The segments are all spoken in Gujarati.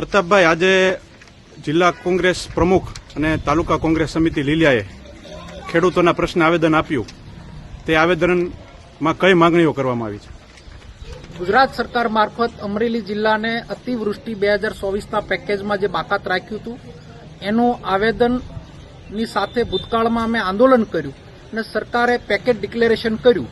પ્રતાપભાઈ, આજે જિલ્લા કોંગ્રેસ પ્રમુખ અને તાલુકા કોંગ્રેસ સમિતિ લીલિયાએ ખેડૂતોના પ્રશ્ન આવેદન આપ્યું. તે આવેદનમાં કઈ માંગણીઓ કરવામાં આવી છે? ગુજરાત સરકાર મારફત અમરેલી જિલ્લાને અતિવૃષ્ટિ બે હજાર ચોવીસના પેકેજમાં જે બાકાત રાખ્યું હતું, એનું આવેદનની સાથે ભૂતકાળમાં અમે આંદોલન કર્યું અને સરકારે પેકેજ ડિક્લેરેશન કર્યું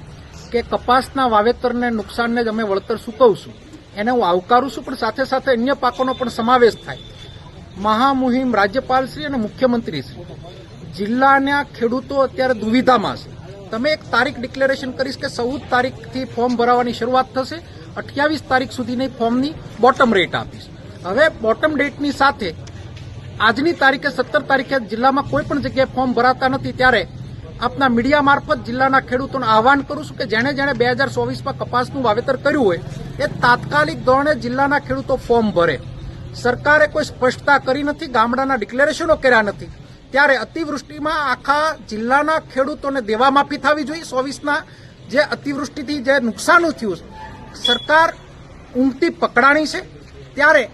કે કપાસના વાવેતરને નુકસાનને જ અમે વળતર ચૂકવશું. એને હું આવકારું છું, પણ સાથે સાથે અન્ય પાકોનો પણ સમાવેશ થાય. મહામુહિમ રાજ્યપાલશ્રી અને મુખ્યમંત્રીશ્રી. જિલ્લાના ખેડૂતો અત્યારે દુવિધામાં છે. તમે એક તારીખ ડિક્લેરેશન કરીશ કે ચૌદ તારીખથી ફોર્મ ભરાવાની શરૂઆત થશે. અઠ્યાવીસ તારીખ સુધીની ફોર્મની બોટમ રેટ આપીશ. હવે બોટમ ડેટની સાથે આજની તારીખે સત્તર તારીખે જિલ્લામાં કોઈ પણ જગ્યાએ ફોર્મ ભરાતા નથી, ત્યારે આપના મીડિયા મારફત જિલ્લાના ખેડૂતોને આહવાન કરું છું કે જેણે જેણે બે હજાર ચોવીસમાં કપાસનું વાવેતર કર્યું હોય એ તાત્કાલિક ધોરણે જિલ્લાના ખેડૂતો ફોર્મ ભરે. સરકારે કોઈ સ્પષ્ટતા કરી નથી, ગામડાના ડિક્લેરેશનો કર્યા નથી. ત્યારે અતિવૃષ્ટિમાં આખા જિલ્લાના ખેડૂતોને દેવા માફી થવી જોઈએ. ચોવીસના જે અતિવૃષ્ટિથી જે નુકસાન થયું, સરકાર ઊંઘતી પકડાણી છે. ત્યારે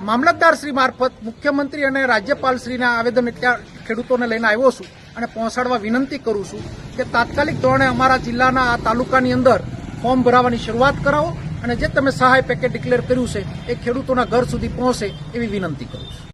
મામલતદાર શ્રી મારફત મુખ્યમંત્રી અને રાજ્યપાલશ્રીના આવેદન ત્યાં ખેડૂતોને લઈને આવ્યો છું અને પહોંચાડવા વિનંતી કરું છું કે તાત્કાલિક ધોરણે અમારા જિલ્લાના આ તાલુકાની અંદર ફોર્મ ભરાવાની શરૂઆત કરાવો. અને જે તમે સહાય પેકેજ ડિક્લેર કર્યું છે, એ ખેડૂતોના ઘર સુધી પહોંચે એવી વિનંતી કરું છું.